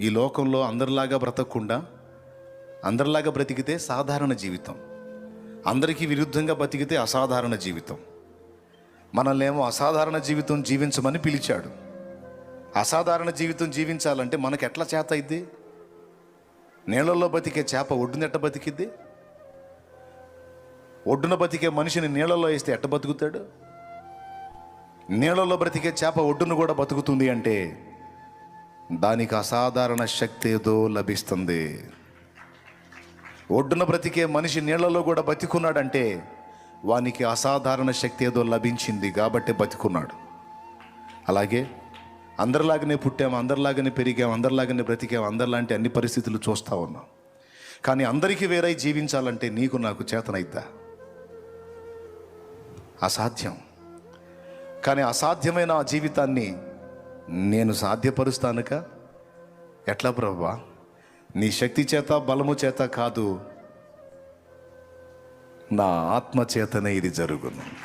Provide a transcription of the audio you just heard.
ఈ లోకంలో అందరిలాగా బ్రతకకుండా అందరిలాగా బ్రతికితే సాధారణ జీవితం. అందరికీ విరుద్ధంగా బతికితే అసాధారణ జీవితం. మనల్నేమో ఏమో అసాధారణ జీవితం జీవించమని పిలిచాడు. అసాధారణ జీవితం జీవించాలంటే మనకు ఎట్లా చేత అయింది నీళ్ళల్లో బతికే చేప ఒడ్డున ఎట్ట బతికిద్ది? ఒడ్డున బతికే మనిషిని నీళ్ళల్లో వేస్తే ఎట్ట బతుకుతాడు? నీళ్ళల్లో బ్రతికే చేప ఒడ్డును కూడా బతుకుతుంది అంటే దానికి అసాధారణ శక్తి ఏదో లభిస్తుంది. ఒడ్డున బ్రతికే మనిషి నీళ్ళలో కూడా బతికున్నాడంటే వానికి అసాధారణ శక్తి ఏదో లభించింది కాబట్టి బతికున్నాడు. అలాగే అందరిలాగానే పుట్టాము అందరిలాగానే పెరిగాము అందరిలాగానే బ్రతికాము అందరిలాంటి అన్ని పరిస్థితులు చూస్తూ ఉన్నాం. కానీ అందరికీ వేరై జీవించాలంటే నీకు నాకు చేతనైద్దా? అసాధ్యం. కానీ అసాధ్యమైన ఆ జీవితాన్ని నేను సాధ్యపరుస్తానుక? ఎట్లా ప్రభా? నీ శక్తి చేత బలము చేత కాదు నా ఆత్మ చేతనే ఇది జరుగును.